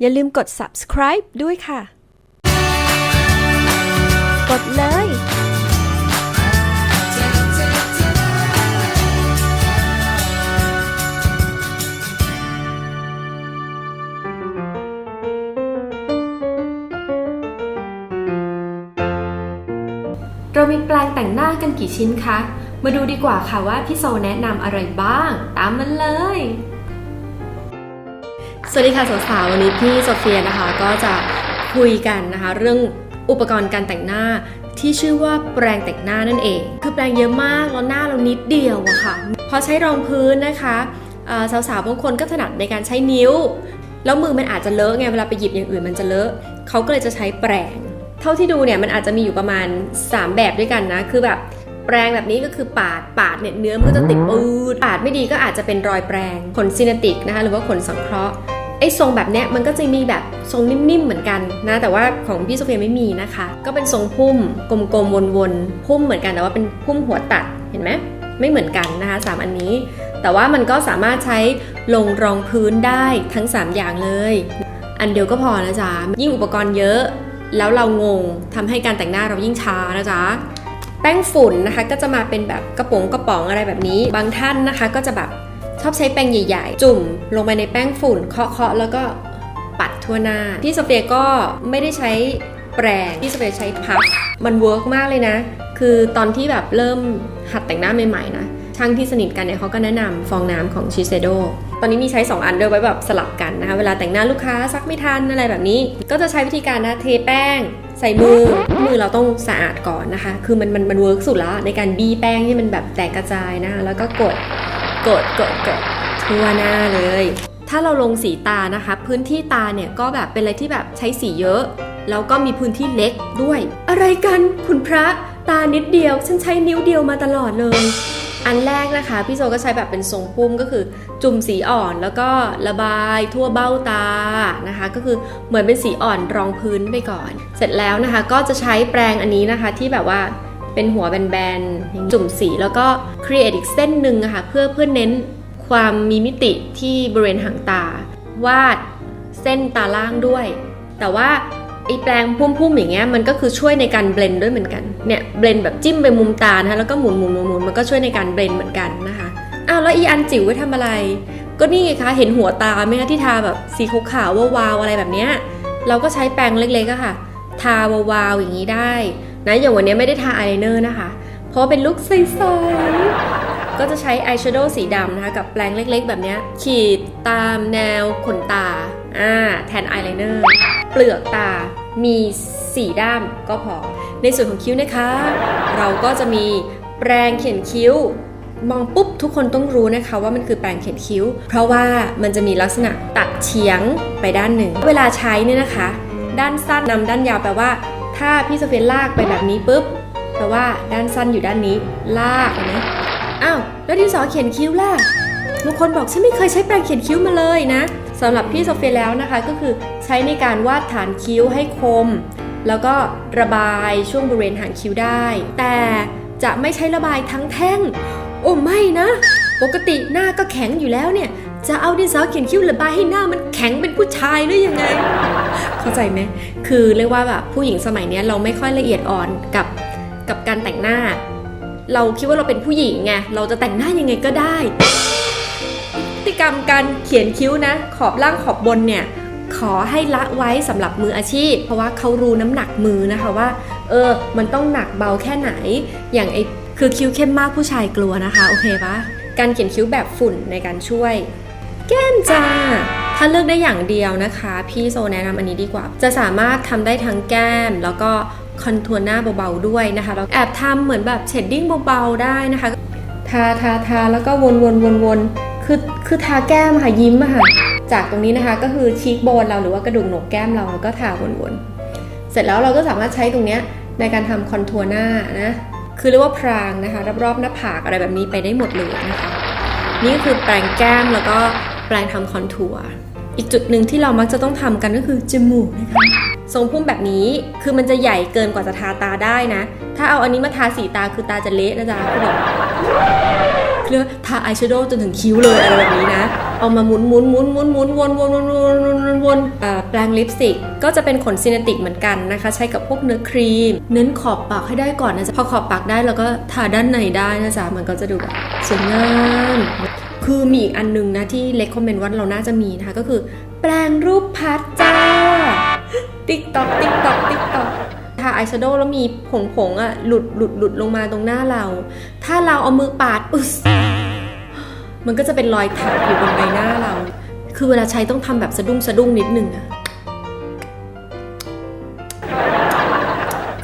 อย่าลืมกด subscribe ด้วยค่ะ กดเลย เรามีแปลงแต่งหน้ากันกี่ชิ้นคะ มาดูดีกว่าค่ะว่าพี่โซแนะนำอะไรบ้าง ตามมันเลย วัสดีค่ะสาวๆวันนี้พี่โซเฟียนะคะก็จะคุยกันนะคะเรื่องอุปกรณ์การแต่งหน้าที่ชื่อว่าแปรงแต่งหน้านั่นเอง คือแปรงเยอะมากแล้วหน้าเรานิดเดียวอะค่ะพอใช้รองพื้นนะคะสาวๆบางคนก็ถนัดในการใช้นิ้ว แล้วมือมันอาจจะเลอะไงเวลาไปหยิบอย่างอื่นมันจะเลอะเขาก็เลยจะใช้แปรงเท่าที่ดูเนี่ยมันอาจจะมีอยู่ประมาณ 3 แบบด้วยกันนะคือแบบแปรงแบบนี้ก็คือปาดปาดเนี่ยเนื้อมันก็จะติดปืดปาดไม่ดีก็อาจจะเป็นรอยแปรงขนซินติกนะคะหรือว่าขนสังเคราะห์ ไอ้ทรงแบบเนี้ยมันก็จะมีแบบทรงนิ่มๆเหมือนกันนะแต่ว่าของพี่โซเฟียไม่มีนะคะ ก็เป็นทรงพุ่มกลมๆวนๆพุ่มเหมือนกันแต่ว่าเป็นพุ่มหัวตัดเห็นไหมไม่เหมือนกันนะคะสามอันนี้ แต่ว่ามันก็สามารถใช้ลงรองพื้นได้ทั้ง 3 อย่างเลย อันเดียวก็พอนะจ๊ะยิ่งอุปกรณ์เยอะ แล้วเรางงทำให้การแต่งหน้าเรายิ่งช้านะจ๊ะแป้งฝุ่นนะคะก็จะมาเป็นแบบกระป๋องกระป๋องอะไรแบบนี้ บางท่านนะคะก็จะแบบ ชอบใช้แป้งใหญ่ๆ จุ่มลงไปในแป้งฝุ่นเคาะๆแล้วก็ปัดทั่วหน้า พี่โซเฟียก็ไม่ได้ใช้แปรงพี่โซเฟียใช้พัฟมันเวิร์กมากเลยนะ คือตอนที่แบบเริ่มหัดแต่งหน้าใหม่ๆนะ ช่างที่สนิทกันเนี่ยเขาก็แนะนำฟองน้ำของชิเซโดตอนนี้มีใช้ 2 อันด้วยไว้แบบสลับกันนะคะ เวลาแต่งหน้าลูกค้าซักไม่ทันอะไรแบบนี้ ก็จะใช้วิธีการนะเทแป้ง ใส่มือ มือเราต้องสะอาดก่อนนะคะ คือมันมันมันเวิร์กสุดแล้วในการบี้แป้งให้มันแบบแตกกระจายนะคะแล้วก็กด กดกดกดทั่วหน้าเลย ถ้าเราลงสีตานะคะ พื้นที่ตาเนี่ยก็แบบเป็นอะไรที่แบบใช้สีเยอะ แล้วก็มีพื้นที่เล็กด้วย อะไรกันคุณพระตานิดเดียว ฉันใช้นิ้วเดียวมาตลอดเลย อันแรกนะคะ พี่โซก็ใช้แบบเป็นทรงพุ่มก็คือจุ่มสีอ่อนแล้วก็ระบายทั่วเบ้าตานะคะ ก็คือเหมือนเป็นสีอ่อนรองพื้นไปก่อน เสร็จแล้วนะคะ ก็จะใช้แปรงอันนี้นะคะที่แบบว่า เป็นหัวแบนๆจุ่มสีแล้วก็ครีเอทอีกเส้นหนึ่งอะคะ่ะเพื่อเพื่อเน้นความมีมิติที่บริเวณหางตา วาดเส้นตาล่างด้วย แต่ว่าไอ้แปรงพุ่มๆอย่างเงี้ยมันก็คือช่วยในการเบลนด์ด้วยเหมือนกันเนี่ยเบลนด์แบบจิ้มไปมุมตานะคะแล้วก็หมุนหมุนหมุนหมุนมันก็ช่วยในการเบลนด์เหมือนกันนะคะอ้าวแล้วอีอันจิ๋วไว้ทำอะไร ก็นี่ไงคะเห็นหัวตาไหมคะที่ทาแบบสีขาวๆวาวๆอะไรแบบเนี้ยเราก็ใช้แปรงเล็กๆอะค่ะ ทาวาวๆอย่างนี้ได้ นะอย่างวันนี้ไม่ได้ทาอายไลเนอร์นะคะ เพราะเป็นลุคใสๆก็จะใช้อายแชโดว์สีดำนะคะ กับแปรงเล็กๆ แบบนี้ขีดตามแนวขนตาอ่าแทนอายไลเนอร์เปลือกตามี4ด้ามก็พอ ในส่วนของคิ้วนะคะ เราก็จะมีแปรงเขียนคิ้ว มองปุ๊บทุกคนต้องรู้นะคะว่ามันคือแปรงเขียนคิ้ว เพราะว่ามันจะมีลักษณะตัดเฉียงไปด้านหนึ่ง เวลาใช้เนี่ยนะคะ ด้านสั้นนำด้านยาวแปลว่า ถ้าพี่โซเฟียลากไปแบบนี้ปุ๊บแปลว่าด้านสั้นอยู่ด้านนี้ ลากเห็นไหมอ้าวแล้วดินสอเขียนคิ้วล่ะบางคนบอกฉันไม่เคยใช้แปรงเขียนคิ้วมาเลยนะสำหรับพี่โซเฟียแล้วนะคะก็คือใช้ในการวาดฐานคิ้วให้คม แล้วก็ระบายช่วงบริเวณหางคิ้วได้ แต่จะไม่ใช้ระบายทั้งแท่ง โอ้ไม่นะ ปกติหน้าก็แข็งอยู่แล้วเนี่ย จะเอาดินสอเขียนคิ้วระบายให้หน้ามันแข็งเป็นผู้ชายหรือยังไง เข้าใจไหมคือเรียกว่าแบบผู้หญิงสมัยนี้เราไม่ค่อยละเอียดอ่อนกับกับการแต่งหน้า เราคิดว่าเราเป็นผู้หญิงไงเราจะแต่งหน้ายังไงก็ได้พฤติกรรมการเขียนคิ้วนะ ขอบล่างขอบบนเนี่ยขอให้ละไว้สำหรับมืออาชีพ เพราะว่าเขารู้น้ำหนักมือนะคะว่า เออ มันต้องหนักเบาแค่ไหน อย่างไอคือคิ้วเข้มมากผู้ชายกลัวนะคะ โอเคปะการเขียนคิ้วแบบฝุ่นในการช่วย แก้มจ้าถ้าเลือกได้อย่างเดียวนะคะ พี่โซแนะนำอันนี้ดีกว่า จะสามารถทำได้ทั้งแก้มแล้วก็คอนทัวร์หน้าเบาๆด้วยนะคะแล้วแอบทำเหมือนแบบเชดดิ้งเบาๆได้นะคะ ทาทาทาแล้วก็วนวนวนวนคือคือทาแก้มค่ะยิ้มค่ะ จากตรงนี้นะคะก็คือชีกโบนเราหรือว่ากระดูกโหนกแก้มเราแล้วก็ทาวนวนๆ เสร็จแล้วเราก็สามารถใช้ตรงเนี้ยในการทำคอนทัวร์หน้านะคือเรียกว่าพรางนะคะรอบๆหน้าผากอะไรแบบนี้ไปได้หมดเลยนะคะ นี่ก็คือแปรงแก้มแล้วก็ แปรงทำคอนทัวร์อีกจุดหนึ่งที่เรามักจะต้องทำกันก็คือจมูกนะคะทรงพุ่มแบบนี้คือมันจะใหญ่เกินกว่าจะทาตาได้นะ ถ้าเอาอันนี้มาทาสีตาคือตาจะเละนะจ๊ะคือแบบคือทาอายแชโดว์จนถึงคิ้วเลยอะไรแบบนี้นะ เอามาหมุนหมุนหมุนหมุนหมุนวนวนวนวนวนวนวนแปรงลิปสติก ก็จะเป็นขนซินเนติกเหมือนกันนะคะ ใช้กับพวกเนื้อครีม เน้นขอบปากให้ได้ก่อนนะจ๊ะ พอขอบปากได้แล้วก็ทาด้านในได้นะจ๊ะ มันก็จะดูแบบสวยงาม คือมีอีกอันนึงนะที่เล็กคอมเมนต์ว่าเราน่าจะมีนะคะก็คือ แปลงรูปพัดจ้าติ๊กตอกติ๊กตอกติ๊กตอกทาอายแชโดว์แล้วมีผงผงๆอะหลุดหลุดหลุดลงมาตรงหน้าเรา ถ้าเราเอามือปาดอึสมันก็จะเป็นรอยถักอยู่บนใบหน้าเรา คือเวลาใช้ต้องทำแบบสะดุ้งสะดุ้งนิดนึงอะ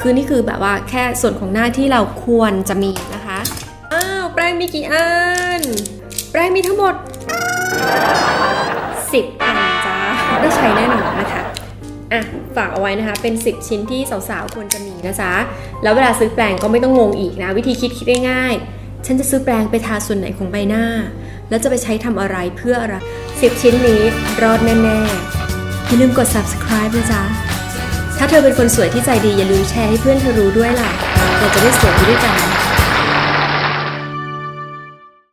คือนี่คือแบบว่าแค่ส่วนของหน้าที่เราควรจะมีนะคะ อ้าว แปรงมีกี่อัน แปรงมีทั้งหมด 10อันจ้าได้ใช้แน่นอนนะคะอะฝากเอาไว้นะคะ เป็น 10 ชิ้นที่สาวๆควรจะมีนะจ๊ะแล้วเวลาซื้อแปรงก็ไม่ต้องงงอีกนะ วิธีคิดคิดง่ายๆฉันจะซื้อแปรงไปทาส่วนไหนของใบหน้า แล้วจะไปใช้ทำอะไรเพื่ออะไร10 ชิ้นนี้รอดแน่ๆอย่าลืมกด subscribe นะจ๊ะถ้าเธอเป็นคนสวยที่ใจดีอย่าลืมแชร์ให้เพื่อนเธอรู้ด้วยล่ะเราจะได้สวยด้วยกัน